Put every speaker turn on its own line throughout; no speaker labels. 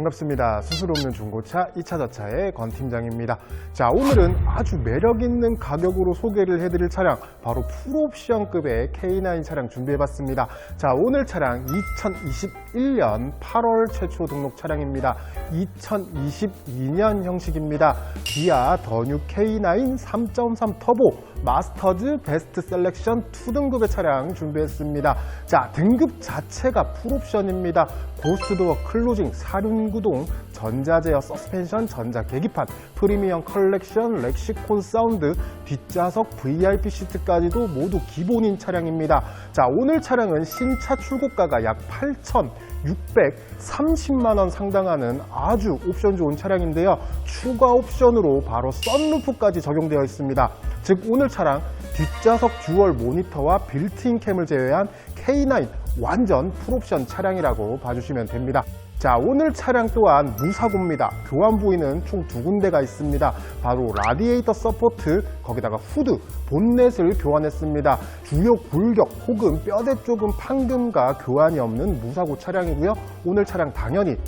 네, 반갑습니다. 수술 없는 중고차 2차 자차의 권 팀장입니다. 자, 오늘은 아주 매력 있는 가격으로 소개를 해드릴 차량, 바로 풀옵션급의 K9 차량 준비해봤습니다. 자, 오늘 차량 2021년 8월 최초 등록 차량입니다. 2022년 형식입니다. 기아 더뉴 K9 3.3 터보 마스터즈 베스트 셀렉션 2등급의 차량 준비했습니다. 자, 등급 자체가 풀옵션입니다. 고스도어 클로징, 사륜 구동, 전자제어 서스펜션, 전자 계기판, 프리미엄 컬렉션, 렉시콘 사운드, 뒷좌석 VIP 시트까지도 모두 기본인 차량입니다. 자, 오늘 차량은 신차 출고가가 약 8,630만 원 상당하는 아주 옵션 좋은 차량인데요. 추가 옵션으로 바로 썬루프까지 적용되어 있습니다. 즉 오늘 차량 뒷좌석 듀얼 모니터와 빌트인 캠을 제외한 K9 완전 풀옵션 차량이라고 봐주시면 됩니다. 자, 오늘 차량 또한 무사고입니다. 교환 부위는 총 두 군데가 있습니다. 바로 라디에이터 서포트, 거기다가 후드, 본넷을 교환했습니다. 주요 골격 혹은 뼈대 쪽은 판금과 교환이 없는 무사고 차량이고요. 오늘 차량 당연히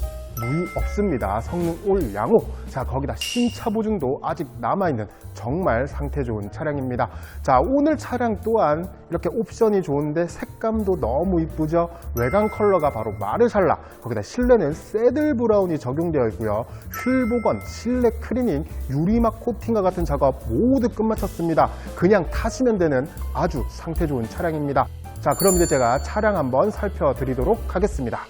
무유 없습니다. 성능 올 양호. 자, 거기다 신차 보증도 아직 남아있는 정말 상태 좋은 차량입니다. 자, 오늘 차량 또한 이렇게 옵션이 좋은데 색감도 너무 이쁘죠? 외관 컬러가 바로 마르샬라. 거기다 실내는 새들 브라운이 적용되어 있고요. 휠 복원, 실내 클리닝, 유리막 코팅과 같은 작업 모두 끝마쳤습니다. 그냥 타시면 되는 아주 상태 좋은 차량입니다. 자, 그럼 이제 제가 차량 한번 살펴드리도록 하겠습니다.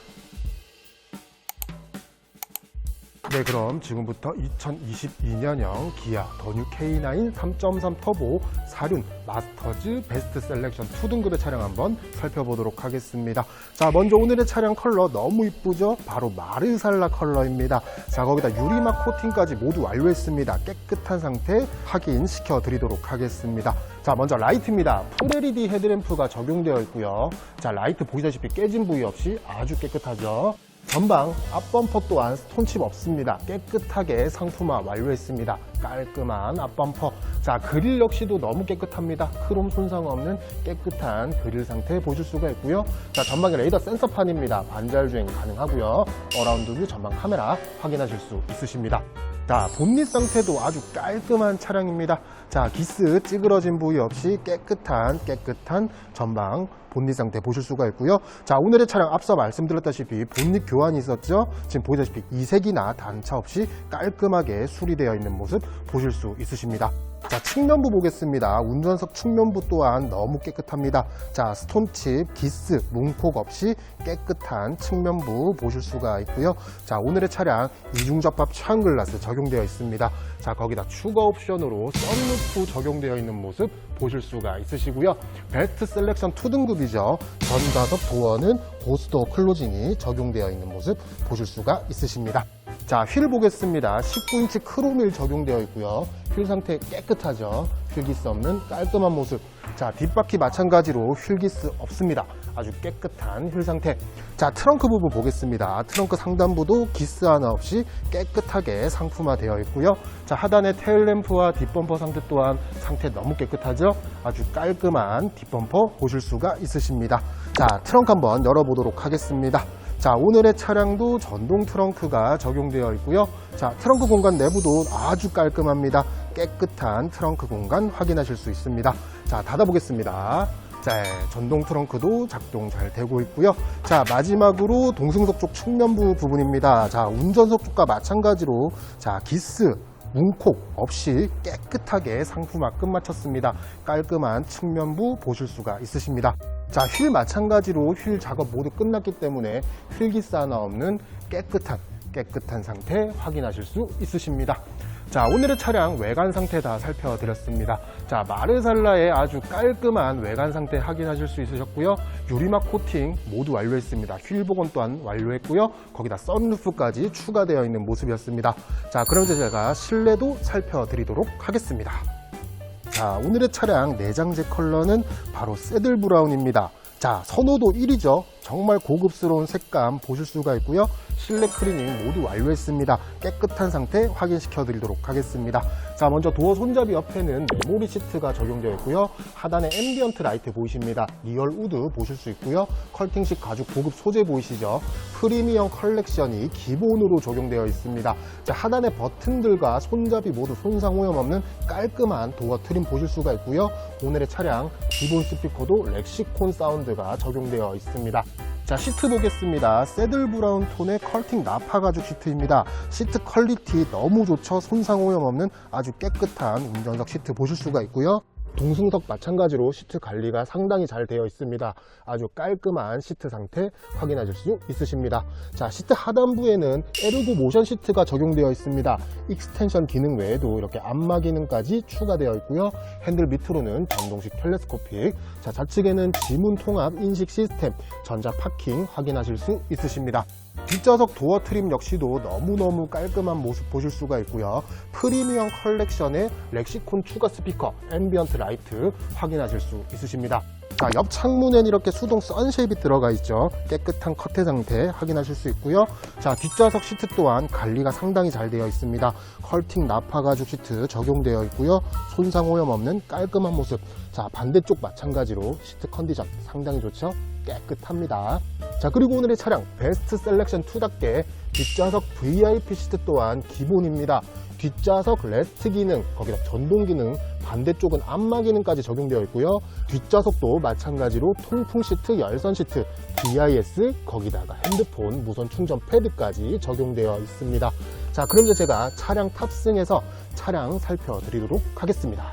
네, 그럼 지금부터 2022년형 기아 더뉴 K9 3.3 터보 사륜 마스터즈 베스트 셀렉션 2등급의 차량 한번 살펴보도록 하겠습니다. 자, 먼저 오늘의 차량 컬러 너무 이쁘죠? 바로 마르살라 컬러입니다. 자, 거기다 유리막 코팅까지 모두 완료했습니다. 깨끗한 상태 확인시켜 드리도록 하겠습니다. 자, 먼저 라이트입니다. 풀LED 헤드램프가 적용되어 있고요. 자, 라이트 보시다시피 깨진 부위 없이 아주 깨끗하죠? 전방 앞범퍼 또한 스톤칩 없습니다. 깨끗하게 상품화 완료했습니다. 깔끔한 앞범퍼. 자, 그릴 역시도 너무 깨끗합니다. 크롬 손상 없는 깨끗한 그릴 상태 보실 수가 있고요. 자, 전방에 레이더 센서판입니다. 반절 주행 가능하고요. 어라운드 뷰 전방 카메라 확인하실 수 있으십니다. 자, 본닛 상태도 아주 깔끔한 차량입니다. 자, 기스 찌그러진 부위 없이 깨끗한 깨끗한 전방 본닛 상태 보실 수가 있고요. 자, 오늘의 차량 앞서 말씀드렸다시피 본닛 교환이 있었죠. 지금 보시다시피 이색이나 단차 없이 깔끔하게 수리되어 있는 모습 보실 수 있으십니다. 자, 측면부 보겠습니다. 운전석 측면부 또한 너무 깨끗합니다. 자, 스톤칩, 기스, 뭉콕 없이 깨끗한 측면부 보실 수가 있고요. 자, 오늘의 차량 이중접합 차은글라스 적용되어 있습니다. 자, 거기다 추가 옵션으로 썬루프 적용되어 있는 모습 보실 수가 있으시고요. 베스트 셀렉션 2등급이죠. 전좌석 도어는 고스도 클로징이 적용되어 있는 모습 보실 수가 있으십니다. 자, 휠 보겠습니다. 19인치 크롬일 적용되어 있고요. 휠 상태 깨끗하죠. 휠기스 없는 깔끔한 모습. 자, 뒷바퀴 마찬가지로 휠기스 없습니다. 아주 깨끗한 휠 상태. 자, 트렁크 부분 보겠습니다. 트렁크 상단부도 기스 하나 없이 깨끗하게 상품화되어 있고요. 자, 하단의 테일램프와 뒷범퍼 상태 또한 상태 너무 깨끗하죠? 아주 깔끔한 뒷범퍼 보실 수가 있으십니다. 자, 트렁크 한번 열어보도록 하겠습니다. 자, 오늘의 차량도 전동 트렁크가 적용되어 있고요. 자, 트렁크 공간 내부도 아주 깔끔합니다. 깨끗한 트렁크 공간 확인하실 수 있습니다. 자, 닫아보겠습니다. 자, 전동 트렁크도 작동 잘 되고 있고요. 자, 마지막으로 동승석 쪽 측면부 부분입니다. 자, 운전석 쪽과 마찬가지로 자, 기스 문콕 없이 깨끗하게 상품화 끝마쳤습니다. 깔끔한 측면부 보실 수가 있으십니다. 자, 휠 마찬가지로 휠 작업 모두 끝났기 때문에 휠기스 하나 없는 깨끗한 깨끗한 상태 확인하실 수 있으십니다. 자, 오늘의 차량 외관 상태 다 살펴드렸습니다. 자, 마르살라의 아주 깔끔한 외관 상태 확인하실 수 있으셨고요. 유리막 코팅 모두 완료했습니다. 휠 복원 또한 완료했고요. 거기다 썬루프까지 추가되어 있는 모습이었습니다. 자, 그럼 이제 제가 실내도 살펴드리도록 하겠습니다. 자, 오늘의 차량 내장재 컬러는 바로 새들 브라운입니다. 자, 선호도 1위죠. 정말 고급스러운 색감 보실 수가 있고요. 실내 클리닝 모두 완료했습니다. 깨끗한 상태 확인시켜 드리도록 하겠습니다. 자, 먼저 도어 손잡이 옆에는 메모리 시트가 적용되어 있고요. 하단에 앰비언트 라이트 보이십니다. 리얼 우드 보실 수 있고요. 컬팅식 가죽 고급 소재 보이시죠? 프리미엄 컬렉션이 기본으로 적용되어 있습니다. 자, 하단의 버튼들과 손잡이 모두 손상 오염 없는 깔끔한 도어 트림 보실 수가 있고요. 오늘의 차량 기본 스피커도 렉시콘 사운드 가 적용되어 있습니다. 자, 시트 보겠습니다. 새들 브라운 톤의 컬팅 나파 가죽 시트입니다. 시트 퀄리티 너무 좋죠? 손상 오염 없는 아주 깨끗한 운전석 시트 보실 수가 있고요. 동승석 마찬가지로 시트 관리가 상당히 잘 되어 있습니다. 아주 깔끔한 시트 상태 확인하실 수 있으십니다. 자, 시트 하단부에는 에르고 모션 시트가 적용되어 있습니다. 익스텐션 기능 외에도 이렇게 안마 기능까지 추가되어 있고요. 핸들 밑으로는 전동식 텔레스코픽, 자, 좌측에는 지문 통합 인식 시스템, 전자 파킹 확인하실 수 있으십니다. 뒷좌석 도어 트림 역시도 너무너무 깔끔한 모습 보실 수가 있고요. 프리미엄 컬렉션의 렉시콘 추가 스피커, 앰비언트 라이트 확인하실 수 있으십니다. 자, 옆 창문엔 이렇게 수동 선쉐입이 들어가 있죠. 깨끗한 커트 상태 확인하실 수 있고요. 자, 뒷좌석 시트 또한 관리가 상당히 잘 되어 있습니다. 컬팅 나파 가죽 시트 적용되어 있고요. 손상 오염 없는 깔끔한 모습. 자, 반대쪽 마찬가지로 시트 컨디션 상당히 좋죠. 깨끗합니다. 자, 그리고 오늘의 차량 베스트 셀렉션 2답게 뒷좌석 VIP 시트 또한 기본입니다. 뒷좌석 레스트 기능, 거기다 전동 기능, 반대쪽은 안마 기능까지 적용되어 있고요. 뒷좌석도 마찬가지로 통풍 시트, 열선 시트, DIS, 거기다가 핸드폰, 무선 충전 패드까지 적용되어 있습니다. 자, 그럼 이제 제가 차량 탑승해서 차량 살펴드리도록 하겠습니다.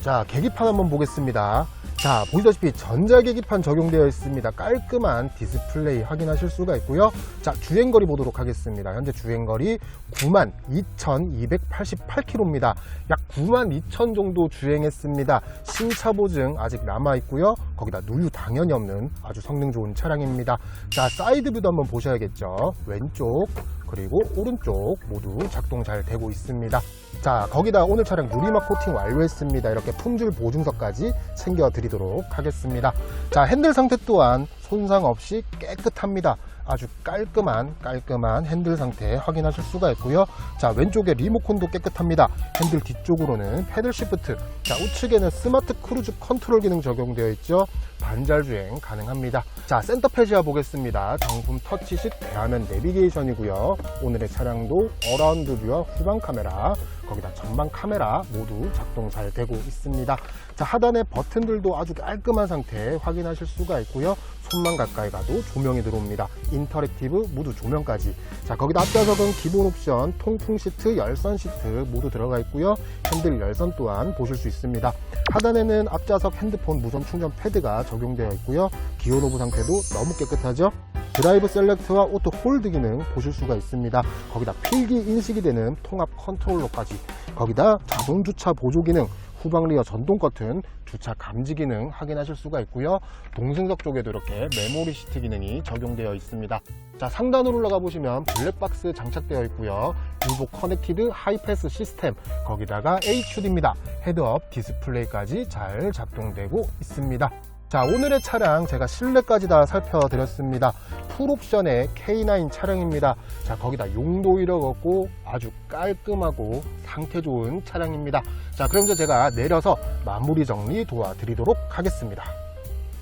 자, 계기판 한번 보겠습니다. 자, 보시다시피 전자계기판 적용되어 있습니다. 깔끔한 디스플레이 확인하실 수가 있고요. 자, 주행거리 보도록 하겠습니다. 현재 주행거리 92,288km입니다. 약92,000 정도 주행했습니다. 신차 보증 아직 남아 있고요. 거기다 누유 당연히 없는 아주 성능 좋은 차량입니다. 자, 사이드 뷰도 한번 보셔야겠죠. 왼쪽, 그리고 오른쪽 모두 작동 잘 되고 있습니다. 자, 거기다 오늘 차량 유리막 코팅 완료했습니다. 이렇게 품질 보증서까지 챙겨 드리도록 하겠습니다. 자, 핸들 상태 또한 손상 없이 깨끗합니다. 아주 깔끔한 깔끔한 핸들 상태 확인하실 수가 있고요. 자 왼쪽에 리모컨도 깨끗합니다. 핸들 뒤쪽으로는 패들 시프트. 자 우측에는 스마트 크루즈 컨트롤 기능 적용되어 있죠. 반잘 주행 가능합니다. 자 센터 페지아 보겠습니다. 정품 터치식 대화면 내비게이션이고요. 오늘의 차량도 어라운드 뷰와 후방 카메라 거기다 전방 카메라 모두 작동 잘 되고 있습니다. 자 하단의 버튼들도 아주 깔끔한 상태 확인하실 수가 있고요. 손만 가까이 가도 조명이 들어옵니다. 인터랙티브 무드 조명까지. 자, 거기다 앞좌석은 기본 옵션 통풍 시트, 열선 시트 모두 들어가 있고요. 핸들 열선 또한 보실 수 있습니다. 하단에는 앞좌석 핸드폰 무선 충전 패드가 적용되어 있고요. 기어 노브 상태도 너무 깨끗하죠? 드라이브 셀렉트와 오토 홀드 기능 보실 수가 있습니다. 거기다 필기 인식이 되는 통합 컨트롤러까지. 거기다 자동 주차 보조 기능, 후방 리어 전동 커튼, 주차 감지 기능 확인하실 수가 있고요. 동승석 쪽에도 이렇게 메모리 시트 기능이 적용되어 있습니다. 자, 상단으로 올라가 보시면 블랙박스 장착되어 있고요. 유보 커넥티드 하이패스 시스템, 거기다가 HUD입니다. 헤드업 디스플레이까지 잘 작동되고 있습니다. 자, 오늘의 차량 제가 실내까지 다 살펴드렸습니다. 풀옵션의 K9 차량입니다. 자, 거기다 용도 없고 아주 깔끔하고 상태 좋은 차량입니다. 자, 그럼 이제 제가 내려서 마무리 정리 도와드리도록 하겠습니다.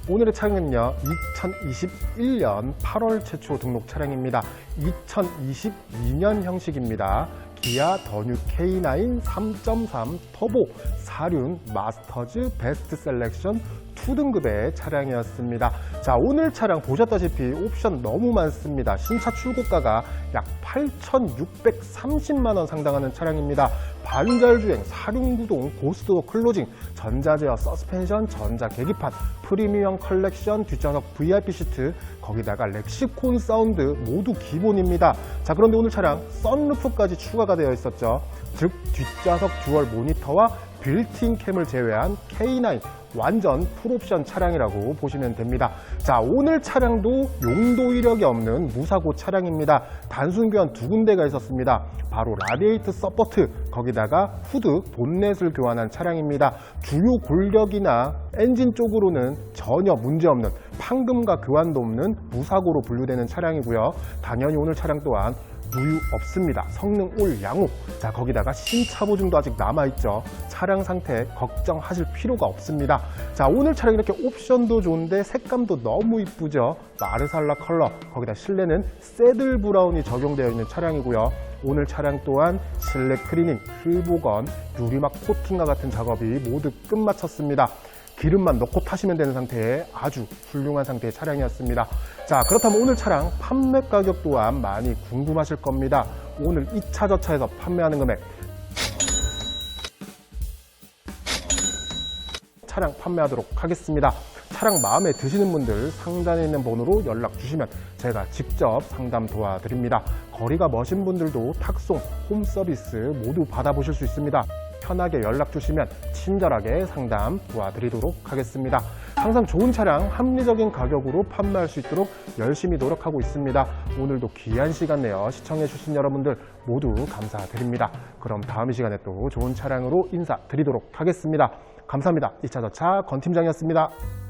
오늘의 차량은요, 2021년 8월 최초 등록 차량입니다. 2022년 형식입니다. 기아 더뉴 K9 3.3 터보 4륜 마스터즈 베스트 셀렉션 2등급의 차량이었습니다. 자, 오늘 차량 보셨다시피 옵션 너무 많습니다. 신차 출고가가 약 8,630만 원 상당하는 차량입니다. 반잘주행, 사륜구동, 고스트도 클로징, 전자제어, 서스펜션, 전자 계기판, 프리미엄 컬렉션, 뒷좌석 VIP 시트, 거기다가 렉시콘 사운드 모두 기본입니다. 자, 그런데 오늘 차량 썬루프까지 추가가 되어 있었죠. 즉, 뒷좌석 듀얼 모니터와 빌트인 캠을 제외한 K9 완전 풀옵션 차량이라고 보시면 됩니다. 자, 오늘 차량도 용도 이력이 없는 무사고 차량입니다. 단순 교환 두 군데가 있었습니다. 바로 라디에이트 서포트, 거기다가 후드, 본넷을 교환한 차량입니다. 주요 골격이나 엔진 쪽으로는 전혀 문제없는 판금과 교환도 없는 무사고로 분류되는 차량이고요. 당연히 오늘 차량 또한 누유 없습니다. 성능 올 양호. 자, 거기다가 신차 보증도 아직 남아있죠. 차량 상태 걱정하실 필요가 없습니다. 자, 오늘 차량 이렇게 옵션도 좋은데 색감도 너무 이쁘죠. 마르살라 컬러. 거기다 실내는 새들 브라운이 적용되어 있는 차량이고요. 오늘 차량 또한 실내 클리닝, 휠 복원, 유리막 코팅과 같은 작업이 모두 끝마쳤습니다. 기름만 넣고 타시면 되는 상태의 아주 훌륭한 상태의 차량이었습니다. 자, 그렇다면 오늘 차량 판매 가격 또한 많이 궁금하실 겁니다. 오늘 2차 저차에서 판매하는 금액 차량 판매하도록 하겠습니다. 차량 마음에 드시는 분들 상단에 있는 번호로 연락 주시면 제가 직접 상담 도와드립니다. 거리가 머신 분들도 탁송, 홈 서비스 모두 받아보실 수 있습니다. 편하게 연락 주시면 친절하게 상담 도와드리도록 하겠습니다. 항상 좋은 차량 합리적인 가격으로 판매할 수 있도록 열심히 노력하고 있습니다. 오늘도 귀한 시간 내어 시청해 주신 여러분들 모두 감사드립니다. 그럼 다음 이 시간에 또 좋은 차량으로 인사드리도록 하겠습니다. 감사합니다. 2차 저차 건 팀장이었습니다.